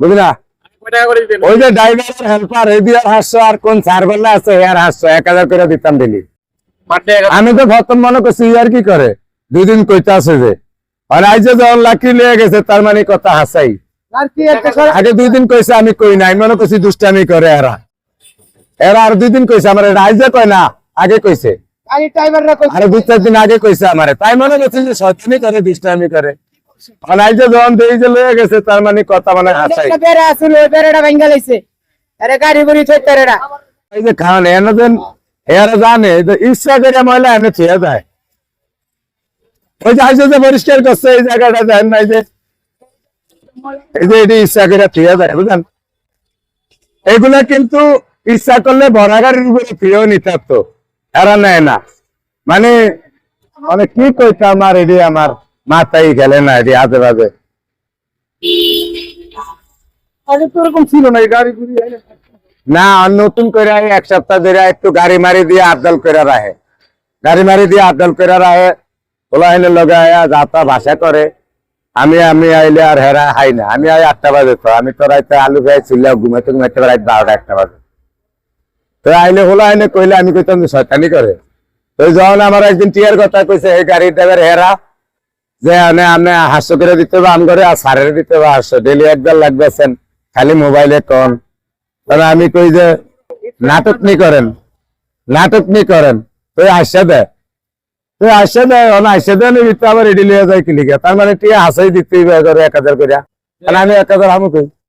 বুঝলি ওই যে ড্রাইভার হেল্পার এই দিয়ে হাসছো আর কোন সার্ভার আছে আর হাসছো এক হাজার করে দিতাম দিলি আমি তো প্রথম মনে করছি আর কি করে? দুই দিন কইতে আছে যে আর আজ যে যখন লাকি লিয়ে গেছে তার মানে কথা হাসাই। আগে দুই দিন কইছে আমি কই নাই মনে করছি দুষ্টামি করে এরা। এরা আর দুই দিন কইছে আমার আজ যে কয় না আগে কইছে। আরে দুই চার দিন আগে কইছে আমারে। তাই মনে করছি যে সত্যি করে দুষ্টামি করে। আর আজ যখন দেই যে লয়ে গেছে তার মানে কথা মানে হাসাই। একটা বেড়া আছিল ওই ভাঙ্গা লাইছে। আরে গাড়ি বুড়ি থইতে রেডা এই যে খাওয়ান এনে দেন এরা জানে ইচ্ছা করে ময়লা এনে ছুঁয়ে দেয়। ওই যে আইসে যে পরিষ্কার করছে এই জায়গাটা দেন নাই যে এই যে এটি ইচ্ছা করে ছুঁয়ে দেয় বুঝলেন? এগুলা কিন্তু ইচ্ছা করলে ভরা গাড়ির উপরে ফিরেও নিতে তো এরা নেয় না। মানে মানে কি কইতে আমার এটি আমার মাথায় গেলে না এটি আজে বাজে। আগে তো এরকম ছিল না এই গাড়ি গুড়ি না নতুন করে এক সপ্তাহ ধরে একটু গাড়ি মারি দিয়ে আবদাল করে রাখে। গাড়ি মারি দিয়ে আবদাল করে রাখে। আইনে লগায় যাতা ভাষা করে। আমি আমি আইলে আর হেরা হাই না। আমি আই আটটা বাজে তো আমি তো রাইতে আলু খাই ছিল ঘুমাইতে ঘুমাইতে রাত বারোটা একটা বাজে। তো আইলে হোলা আইনে কইলে আমি কইতাম শয়তানি করে। তো যখন আমার একদিন টিয়ার কথা কইছে এই গাড়ির ড্রাইভার হেরা যে আপনি আমি হাস্য করে দিতে হবে, আম করে আর সারের দিতে হবে হাস্য ডেলি একবার লাগবেছেন খালি মোবাইলে কন। তাহলে আমি কই যে, নাটক নি করেন, নাটক নি করেন। তুই আসে দে। তুই আসে দে, অন আসে দে আবার রেডি লিয়ে যায় কিলিকে তার মানে টিয়া হাসাই দিতেই করে এক হাজার করিয়া তাহলে আমি এক হাজার আমি কই?